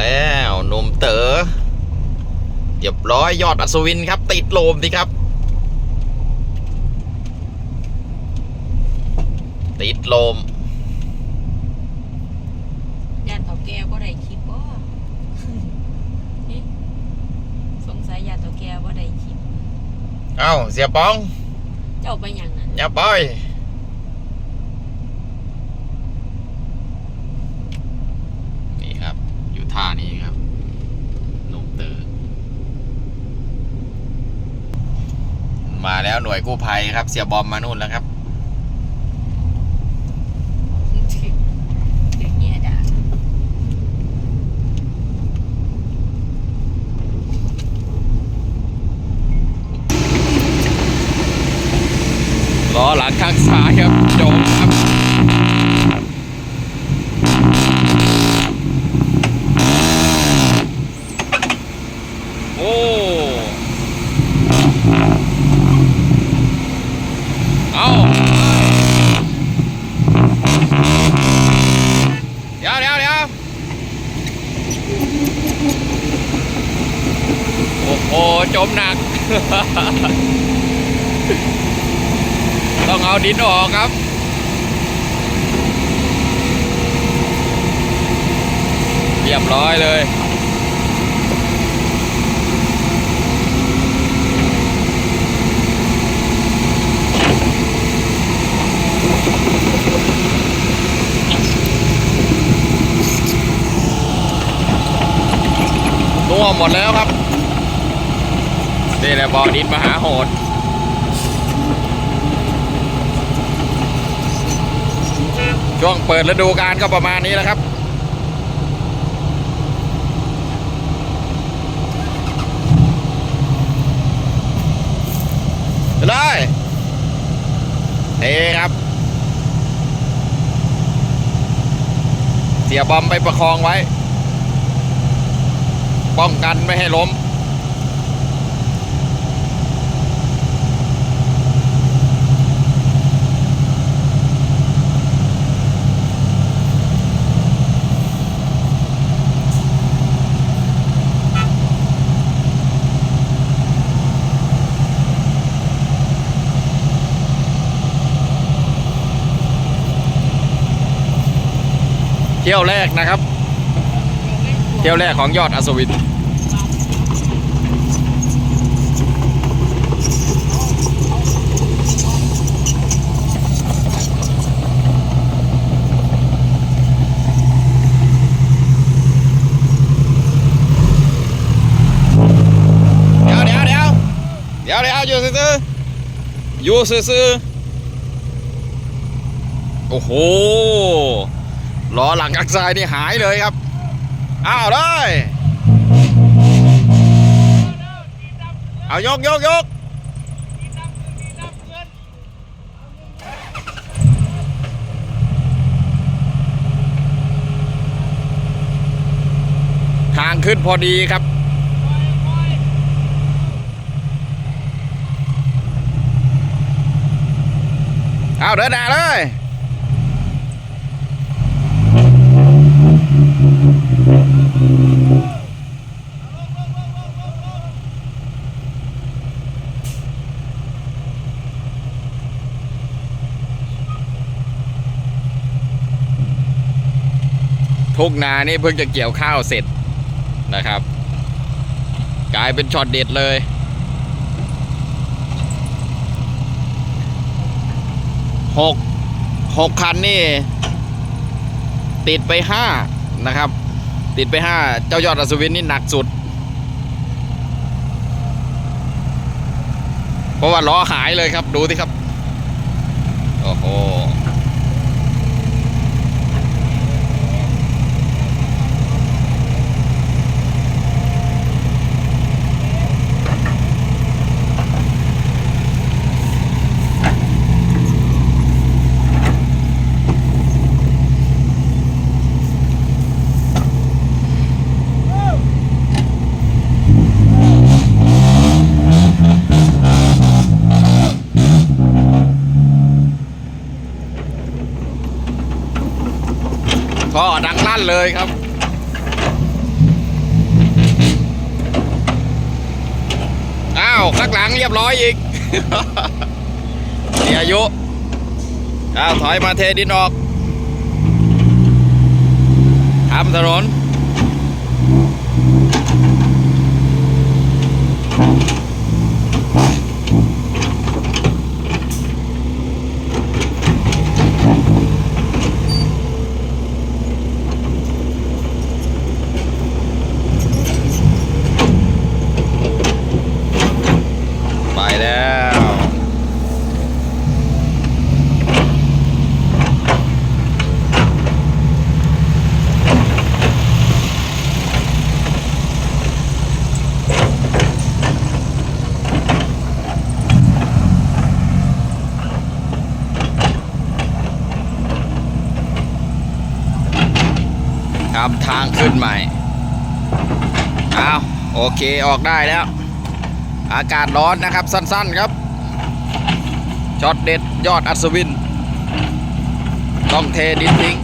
แล้วหนุ่มเต๋อเรียบร้อยยอดอัศวินครับ ติดโลมสิครับ ติดโลมย่านเต่าแก่บ่ได้คลิปบ่นี่สงสัยย่านเต่าแก่บ่ได้คลิปเอ้าเสียป้อง เจ้าไปหยังนั่นอย่าไปนี่ครับ อยู่ ท่านี้ครับหนุ่มเต๋อมาแล้วหน่วยกู้ภัยครับ เสียบอมมานู่นแล้วครับถึงถึงแย่ด่าล้อหลังข้างซ้ายครับจมครับ โอ้ เอาเดี๋ยวเดี๋ยวเดี๋ยวโอ้โห จมหนัก ต้องเอาดินออกครับ เรียบร้อยเลยนัวหมดแล้วครับ นี่แหละบอดินมหาโหดช่วงเปิดฤดูกาลก็ประมาณนี้แหละครับไปเลยเทครับ เสียบอมไปประคองไว้ ป้องกันไม่ให้ล้ม เที่ยวแรกนะครับ เที่ยวแรกของยอดอัศวินเดี๋ยวเดี๋ยวเดี๋ยวเดี๋ยวเดี๋ยวอยู่ซื่ออยู่ซื่อโอ้โห ล้อหลังอักซายนี่หายเลยครับ อ้าวเลยเอายกยกยกทางขึ้นพอดีครับเอาเดินหน้าเลย ทุกนานี่เพิ่งจะเกี่ยวข้าวเสร็จนะครับ กลายเป็นช็อตเด็ดเลย หกหกคันนี่ ติดไปห้านะครับ ติดไปห้าเจ้ายอดอัศวินนี่หนักสุด เพราะว่าล้อหายเลยครับดูสิครับ โอ้โห ท่อดังลั่นเลยครับ อ้าว ข้างหลังเรียบร้อยอีกมีอายุ อ้าว ถอยมาเทดินออกทำถนน ทำทางขึ้นใหม่เอาโอเคออกได้แล้ว อากาศร้อนนะครับสั้นๆครับช็อตเด็ดยอดอัศวิน ต้องเทดินทิ้ง